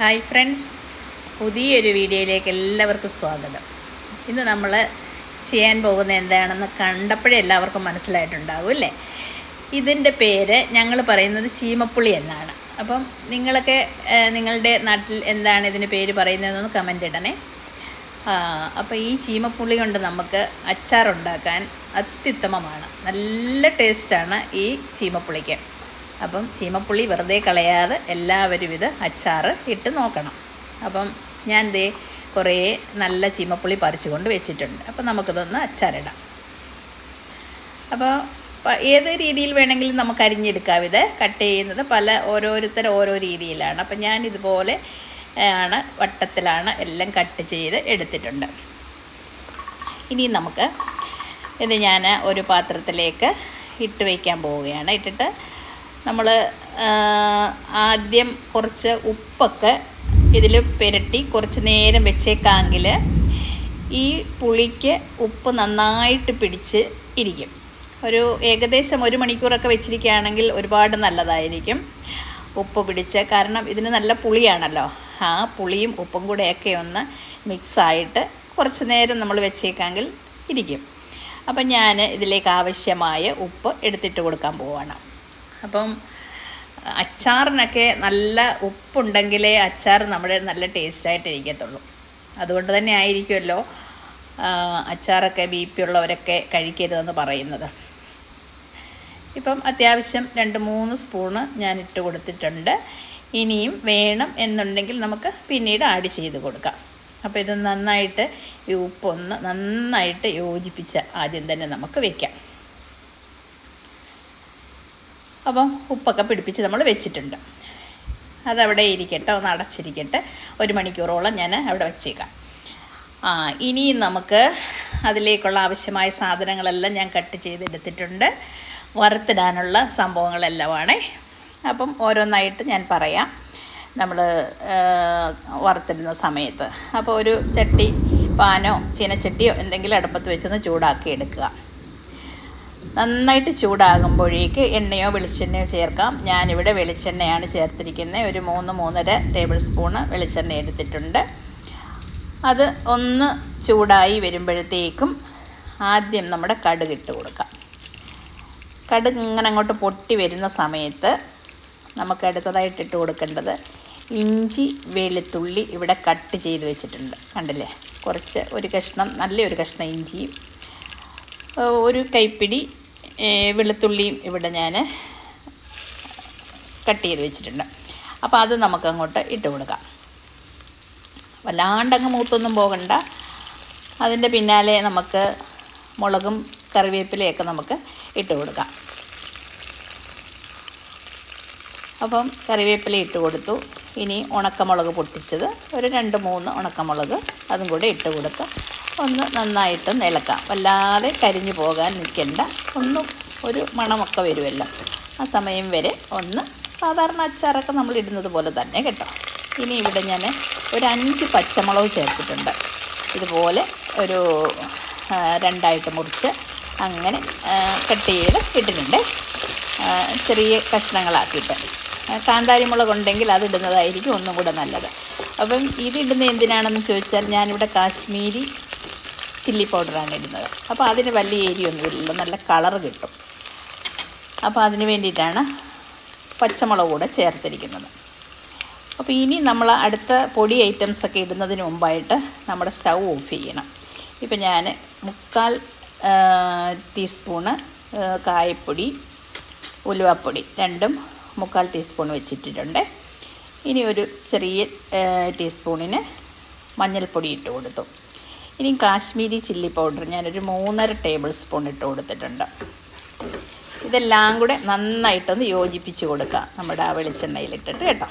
Hi friends പുതിയൊരു വീഡിയോയിലേക്ക് എല്ലാവർക്കും സ്വാഗതം. ഇന്ന് നമ്മൾ ചെയ്യാൻ പോകുന്ന എന്താണെന്ന് കണ്ടപ്പോഴേ എല്ലാവർക്കും മനസ്സിലായിട്ടുണ്ടാകും അല്ലേ? ഇതിന്റെ പേര് ഞങ്ങൾ പറയുന്നത് ചീമപ്പുളി എന്നാണ്. അപ്പം നിങ്ങളൊക്കെ നിങ്ങളുടെ നാട്ടിൽ എന്താണ് ഇതിന് പേര് പറയുന്നതെന്നൊന്ന് കമന്റ് ഇടണേ. അപ്പോൾ ഈ ചീമപ്പുളി കൊണ്ട് നമുക്ക് അച്ചാറുണ്ടാക്കാൻ അത്യുത്തമമാണ്. നല്ല ടേസ്റ്റാണ് ഈ ചീമപ്പുളിക്ക്. അപ്പം ചീമപ്പുളി വെറുതെ കളയാതെ എല്ലാവരും ഇത് അച്ചാറ് ഇട്ട് നോക്കണം. അപ്പം ഞാൻ ദേ കുറേ നല്ല ചീമപ്പുളി പറിച്ചു കൊണ്ട് വെച്ചിട്ടുണ്ട്. അപ്പം നമുക്കിതൊന്ന് അച്ചാറിടാം. അപ്പോൾ ഏത് രീതിയിൽ വേണമെങ്കിലും നമുക്ക് അരിഞ്ഞെടുക്കാം. ഇത് കട്ട് ചെയ്യുന്നത് പല ഓരോരുത്തർ ഓരോ രീതിയിലാണ്. അപ്പം ഞാൻ ഇതുപോലെ ആണ് വട്ടത്തിലാണ് എല്ലാം കട്ട് ചെയ്ത് എടുത്തിട്ടുണ്ട്. ഇനി നമുക്ക് ഇത് ഞാൻ ഒരു പാത്രത്തിലേക്ക് ഇട്ട് വയ്ക്കാൻ പോവുകയാണ്. ഇട്ടിട്ട് നമ്മൾ ആദ്യം കുറച്ച് ഉപ്പൊക്കെ ഇതിൽ പുരട്ടി കുറച്ച് നേരം വെച്ചേക്കാമെങ്കിൽ ഈ പുളിക്ക് ഉപ്പ് നന്നായിട്ട് പിടിച്ച് ഇരിക്കും. ഒരു ഏകദേശം ഒരു മണിക്കൂറൊക്കെ വെച്ചിരിക്കുകയാണെങ്കിൽ ഒരുപാട് നല്ലതായിരിക്കും ഉപ്പ് പിടിച്ച്. കാരണം ഇതിന് നല്ല പുളിയാണല്ലോ. ആ പുളിയും ഉപ്പും കൂടെയൊക്കെ ഒന്ന് മിക്സായിട്ട് കുറച്ച് നേരം നമ്മൾ വെച്ചേക്കാമെങ്കിൽ ഇരിക്കും. അപ്പം ഞാൻ ഇതിലേക്ക് ആവശ്യമായ ഉപ്പ് എടുത്തിട്ട് കൊടുക്കാൻ പോവാണ്. അപ്പം അച്ചാറിനൊക്കെ നല്ല ഉപ്പുണ്ടെങ്കിലേ അച്ചാർ നമ്മുടെ നല്ല ടേസ്റ്റായിട്ട് ഇരിക്കത്തുള്ളൂ. അതുകൊണ്ട് തന്നെ ആയിരിക്കുമല്ലോ അച്ചാറൊക്കെ ബി പി ഉള്ളവരൊക്കെ കഴിക്കരുതെന്ന് പറയുന്നത്. ഇപ്പം അത്യാവശ്യം രണ്ട് മൂന്ന് സ്പൂണ് ഞാൻ ഇട്ട് കൊടുത്തിട്ടുണ്ട്. ഇനിയും വേണം എന്നുണ്ടെങ്കിൽ നമുക്ക് പിന്നീട് ആഡ് ചെയ്ത് കൊടുക്കാം. അപ്പോൾ ഇത് നന്നായിട്ട് ഈ ഉപ്പൊന്ന് നന്നായിട്ട് യോജിപ്പിച്ച് ആദ്യം തന്നെ നമുക്ക് വെക്കാം. അപ്പം ഉപ്പൊക്കെ പിടിപ്പിച്ച് നമ്മൾ വെച്ചിട്ടുണ്ട്. അതവിടെ ഇരിക്കട്ടെ ഒന്ന് അടച്ചിരിക്കട്ടെ. ഒരു മണിക്കൂറോളം ഞാൻ അവിടെ വെച്ചേക്കാം. ആ ഇനി നമുക്ക് അതിലേക്കുള്ള ആവശ്യമായ സാധനങ്ങളെല്ലാം ഞാൻ കട്ട് ചെയ്തെടുത്തിട്ടുണ്ട്. വറുത്തിടാനുള്ള സംഭവങ്ങളെല്ലാമാണ്. അപ്പം ഓരോന്നായിട്ട് ഞാൻ പറയാം. നമ്മൾ വറുത്തിടുന്ന സമയത്ത്. അപ്പോൾ ഒരു ചട്ടി പാനോ ചീനച്ചട്ടിയോ എന്തെങ്കിലും അടുപ്പത്ത് വെച്ചൊന്ന് ചൂടാക്കി എടുക്കുക. നന്നായിട്ട് ചൂടാകുമ്പോഴേക്ക് എണ്ണയോ വെളിച്ചെണ്ണയോ ചേർക്കാം. ഞാനിവിടെ വെളിച്ചെണ്ണയാണ് ചേർത്തിരിക്കുന്നത്. ഒരു മൂന്ന് മൂന്നര ടേബിൾ സ്പൂണ് വെളിച്ചെണ്ണ എടുത്തിട്ടുണ്ട്. അത് ഒന്ന് ചൂടായി വരുമ്പോഴത്തേക്കും ആദ്യം നമ്മുടെ കടുക് ഇട്ട് കൊടുക്കാം. കടുക് ഇങ്ങനെ അങ്ങോട്ട് പൊട്ടി വരുന്ന സമയത്ത് നമുക്ക് അടുത്തതായിട്ട് ഇട്ട് കൊടുക്കേണ്ടത് ഇഞ്ചി വെളുത്തുള്ളി ഇവിടെ കട്ട് ചെയ്ത് വെച്ചിട്ടുണ്ട്. കണ്ടില്ലേ? കുറച്ച് ഒരു കഷ്ണം നല്ലൊരു കഷ്ണം ഇഞ്ചിയും ഒരു കൈപ്പിടി വെളുത്തുള്ളിയും ഇവിടെ ഞാൻ കട്ട് ചെയ്ത് വെച്ചിട്ടുണ്ട്. അപ്പോൾ അത് നമുക്കങ്ങോട്ട് ഇട്ട് കൊടുക്കാം. വല്ലാണ്ടങ്ങ് മൂത്തൊന്നും പോകണ്ട. അതിന്റെ പിന്നാലെ നമുക്ക് മുളകും കറിവേപ്പിലയൊക്കെ നമുക്ക് ഇട്ട് കൊടുക്കാം. അപ്പം കറിവേപ്പില ഇട്ട് കൊടുത്തു. ഇനി ഉണക്കമുളക് പൊട്ടിച്ചത് ഒരു രണ്ട് മൂന്ന് ഉണക്കമുളക് അതും കൂടെ ഇട്ട് കൊടുത്ത് ഒന്ന് നന്നായിട്ട് നിലക്കാം. വല്ലാതെ കരിഞ്ഞു പോകാൻ നിൽക്കേണ്ട. ഒന്നും ഒരു മണമൊക്കെ വരുമല്ലോ. ആ സമയം വരെ ഒന്ന് സാധാരണ അച്ചാറൊക്കെ നമ്മൾ ഇടുന്നത് പോലെ തന്നെ കേട്ടോ. ഇനി ഇവിടെ ഞാൻ ഒരു അഞ്ച് പച്ചമുളക് ചേർത്തിട്ടുണ്ട്. ഇതുപോലെ ഒരു രണ്ടായിട്ട് മുറിച്ച് അങ്ങനെ കട്ട് ചെയ്ത് ഇട്ടിട്ടുണ്ട്. ചെറിയ കഷ്ണങ്ങളാക്കിയിട്ട്. കാന്താരി മുളക് ഉണ്ടെങ്കിൽ അത് ഇടുന്നതായിരിക്കും ഒന്നും കൂടെ നല്ലത്. അപ്പം ഇതിടുന്ന എന്തിനാണെന്ന് ചോദിച്ചാൽ ഞാനിവിടെ കാശ്മീരി ചില്ലി പൗഡറാണ് ഇടുന്നത്. അപ്പോൾ അതിന് വലിയ ഏരിയൊന്നുമില്ലല്ലോ നല്ല കളർ കിട്ടും. അപ്പോൾ അതിന് വേണ്ടിയിട്ടാണ് പച്ചമുളക് കൂടെ ചേർത്തിരിക്കുന്നത്. അപ്പോൾ ഇനി നമ്മൾ അടുത്ത പൊടി ഐറ്റംസ് ഒക്കെ ഇടുന്നതിന് മുമ്പായിട്ട് നമ്മുടെ സ്റ്റൗ ഓഫ് ചെയ്യണം. ഇപ്പം ഞാൻ മുക്കാൽ ടീസ്പൂണ് കായപ്പൊടി ഉലുവപ്പൊടി രണ്ടും മുക്കാൽ ടീസ്പൂൺ വെച്ചിട്ടിട്ടുണ്ട്. ഇനി ഒരു ചെറിയ ടീസ്പൂണിന് മഞ്ഞൾപ്പൊടി ഇട്ട് കൊടുത്തു. ഇനി കാശ്മീരി ചില്ലി പൗഡർ ഞാനൊരു മൂന്നര ടേബിൾ സ്പൂൺ ഇട്ട് കൊടുത്തിട്ടുണ്ട്. ഇതെല്ലാം കൂടെ നന്നായിട്ടൊന്ന് യോജിപ്പിച്ച് കൊടുക്കുക നമ്മുടെ ആ വെളിച്ചെണ്ണയിലിട്ടിട്ട് കേട്ടോ.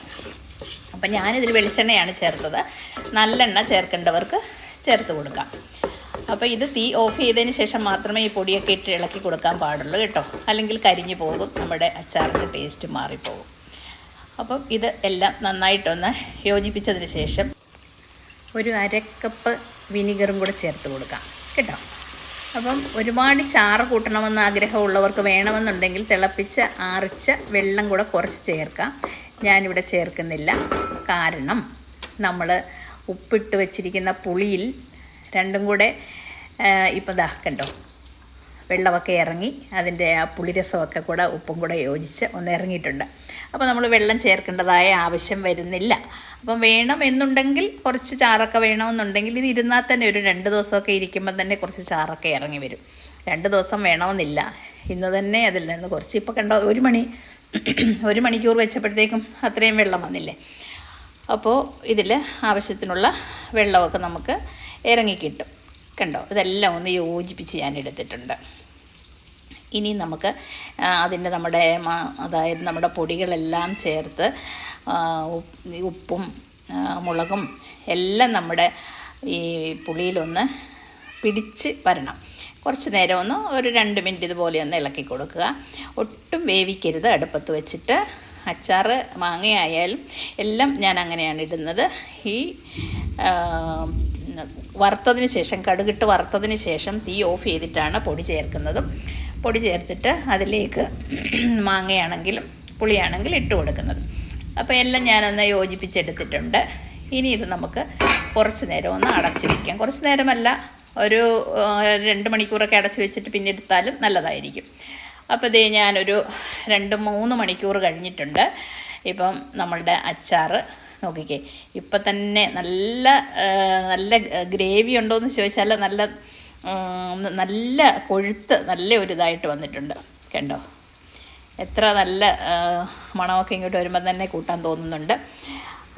അപ്പം ഞാനിതിൽ വെളിച്ചെണ്ണയാണ് ചേർത്തത്. നല്ലെണ്ണ ചേർക്കേണ്ടവർക്ക് ചേർത്ത് കൊടുക്കാം. അപ്പോൾ ഇത് തീ ഓഫ് ചെയ്തതിന് ശേഷം മാത്രമേ ഈ പൊടിയൊക്കെ ഇട്ട് ഇളക്കി കൊടുക്കാൻ പാടുള്ളൂ കേട്ടോ. അല്ലെങ്കിൽ കരിഞ്ഞു പോകും. നമ്മുടെ അച്ചാറിന്റെ ടേസ്റ്റ് മാറിപ്പോകും. അപ്പം ഇത് എല്ലാം നന്നായിട്ടൊന്ന് യോജിപ്പിച്ചതിന് ശേഷം ഒരു അരക്കപ്പ് വിനിഗറും കൂടെ ചേർത്ത് കൊടുക്കാം. കേട്ടോ? അപ്പം ഒരുപാട് ചാറ് കൂട്ടണമെന്ന് ആഗ്രഹമുള്ളവർക്ക് വേണമെന്നുണ്ടെങ്കിൽ തിളപ്പിച്ച് ആറിച്ച വെള്ളം കൂടെ കുറച്ച് ചേർക്കാം. ഞാനിവിടെ ചേർക്കുന്നില്ല. കാരണം നമ്മൾ ഉപ്പിട്ട് വെച്ചിരിക്കുന്ന പുളിയിൽ രണ്ടും കൂടെ ഇപ്പം ദാ കണ്ടോ? വെള്ളമൊക്കെ ഇറങ്ങി അതിന്റെ ആ പുളിരസമൊക്കെ കൂടെ ഉപ്പും കൂടെ യോജിച്ച് ഒന്ന് ഇറങ്ങിയിട്ടുണ്ട്. അപ്പോൾ നമ്മൾ വെള്ളം ചേർക്കേണ്ടതായ ആവശ്യം വരുന്നില്ല. അപ്പം വേണം എന്നുണ്ടെങ്കിൽ കുറച്ച് ചാറൊക്കെ വേണമെന്നുണ്ടെങ്കിൽ ഇത് ഇരുന്നാൽ തന്നെ ഒരു രണ്ട് ദിവസമൊക്കെ ഇരിക്കുമ്പോൾ തന്നെ കുറച്ച് ചാറൊക്കെ ഇറങ്ങി വരും. രണ്ട് ദിവസം വേണമെന്നില്ല. ഇന്ന് തന്നെ അതിൽ നിന്ന് കുറച്ച് ഇപ്പോൾ കണ്ടോ ഒരു മണി ഒരു മണിക്കൂർ വെച്ചപ്പോഴത്തേക്കും അത്രയും വെള്ളം വന്നില്ലേ? അപ്പോൾ ഇതിൽ ആവശ്യത്തിനുള്ള വെള്ളമൊക്കെ നമുക്ക് ഇറങ്ങിക്കിട്ടും കണ്ടോ? ഇതെല്ലാം ഒന്ന് യോജിപ്പിച്ച് ഞാൻ എടുത്തിട്ടുണ്ട്. ഇനി നമുക്ക് അതിന്റെ നമ്മുടെ അതായത് നമ്മുടെ പൊടികളെല്ലാം ചേർത്ത് ഉപ്പും മുളകും എല്ലാം നമ്മുടെ ഈ പുളിയിലൊന്ന് പിടിച്ച് വരണം. കുറച്ച് നേരം ഒന്ന് ഒരു രണ്ട് മിനിറ്റ് ഇതുപോലെ ഒന്ന് ഇളക്കി കൊടുക്കുക. ഒട്ടും വേവിക്കരുത്. അടുപ്പത്ത് വെച്ചിട്ട് അച്ചാർ മാങ്ങയായാലും എല്ലാം ഞാൻ അങ്ങനെയാണ് ഇടുന്നത്. ഈ വറുത്തതിന് ശേഷം കടുകിട്ട് വറുത്തതിന് ശേഷം തീ ഓഫ് ചെയ്തിട്ടാണ് പൊടി ചേർക്കുന്നതും. പൊടി ചേർത്തിട്ട് അതിലേക്ക് മാങ്ങയാണെങ്കിലും പുളിയാണെങ്കിലും ഇട്ട് കൊടുക്കുന്നത്. അപ്പോൾ എല്ലാം ഞാനൊന്ന് യോജിപ്പിച്ചെടുത്തിട്ടുണ്ട്. ഇനി ഇത് നമുക്ക് കുറച്ച് നേരം ഒന്ന് അടച്ച് വയ്ക്കാം കുറച്ച് നേരമല്ല ഒരു രണ്ട് മണിക്കൂറൊക്കെ അടച്ച് വെച്ചിട്ട് പിന്നെ എടുത്താലും നല്ലതായിരിക്കും. അപ്പോൾ ഇതേ ഞാനൊരു രണ്ട് മൂന്ന് മണിക്കൂർ കഴിഞ്ഞിട്ടുണ്ട്. ഇപ്പം നമ്മളുടെ അച്ചാറ് നോക്കിക്കേ. ഇപ്പം തന്നെ നല്ല നല്ല ഗ്രേവി ഉണ്ടോയെന്ന് ചോദിച്ചാൽ നല്ല നല്ല കൊഴുത്ത് നല്ല ഒരു ഇതായിട്ട് വന്നിട്ടുണ്ട്. കണ്ടോ? എത്ര നല്ല മണമൊക്കെ ഇങ്ങോട്ട് വരുമ്പോൾ തന്നെ കൂട്ടാൻ തോന്നുന്നുണ്ട്.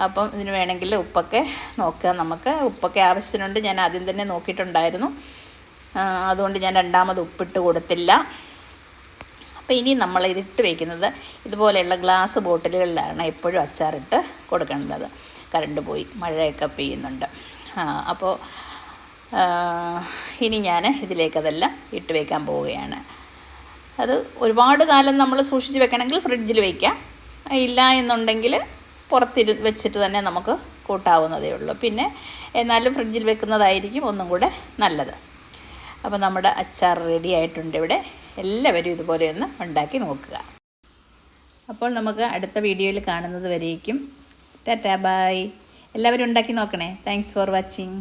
അപ്പം ഇതിന് വേണമെങ്കിൽ ഉപ്പൊക്കെ നോക്കുക നമുക്ക്. ഉപ്പൊക്കെ ആവശ്യത്തിനുണ്ട്. ഞാൻ ആദ്യം തന്നെ നോക്കിയിട്ടുണ്ടായിരുന്നു. അതുകൊണ്ട് ഞാൻ രണ്ടാമത് ഉപ്പിട്ട് കൊടുത്തില്ല. അപ്പോൾ ഇനി നമ്മൾ ഇതിട്ട് വയ്ക്കുന്നത് ഇതുപോലെയുള്ള ഗ്ലാസ് ബോട്ടിലുകളിലാണ് എപ്പോഴും അച്ചാറിട്ട് കൊടുക്കേണ്ടത് കറണ്ട് പോയി മഴയൊക്കെ പെയ്യുന്നുണ്ട്. അപ്പോൾ ഇനി ഞാൻ ഇതിലേക്കതെല്ലാം ഇട്ട് വയ്ക്കാൻ പോവുകയാണ്. അത് ഒരുപാട് കാലം നമ്മൾ സൂക്ഷിച്ച് വെക്കണമെങ്കിൽ ഫ്രിഡ്ജിൽ വയ്ക്കാം ഇല്ല എന്നുണ്ടെങ്കിൽ പുറത്തിരു വെച്ചിട്ട് തന്നെ നമുക്ക് കൂട്ടാവുന്നതേ ഉള്ളൂ. പിന്നെ എന്നാലും ഫ്രിഡ്ജിൽ വെക്കുന്നതായിരിക്കും ഒന്നും കൂടെ നല്ലത്. അപ്പോൾ നമ്മുടെ അച്ചാർ റെഡി ആയിട്ടുണ്ട് ഇവിടെ. എല്ലാവരും ഇതുപോലെ ഒന്ന് ഉണ്ടാക്കി നോക്കുക. അപ്പോൾ നമുക്ക് അടുത്ത വീഡിയോയിൽ കാണുന്നത് വരേക്കും. ടാറ്റാ ബായ് എല്ലാവരും ഉണ്ടാക്കി നോക്കണേ. Thanks for watching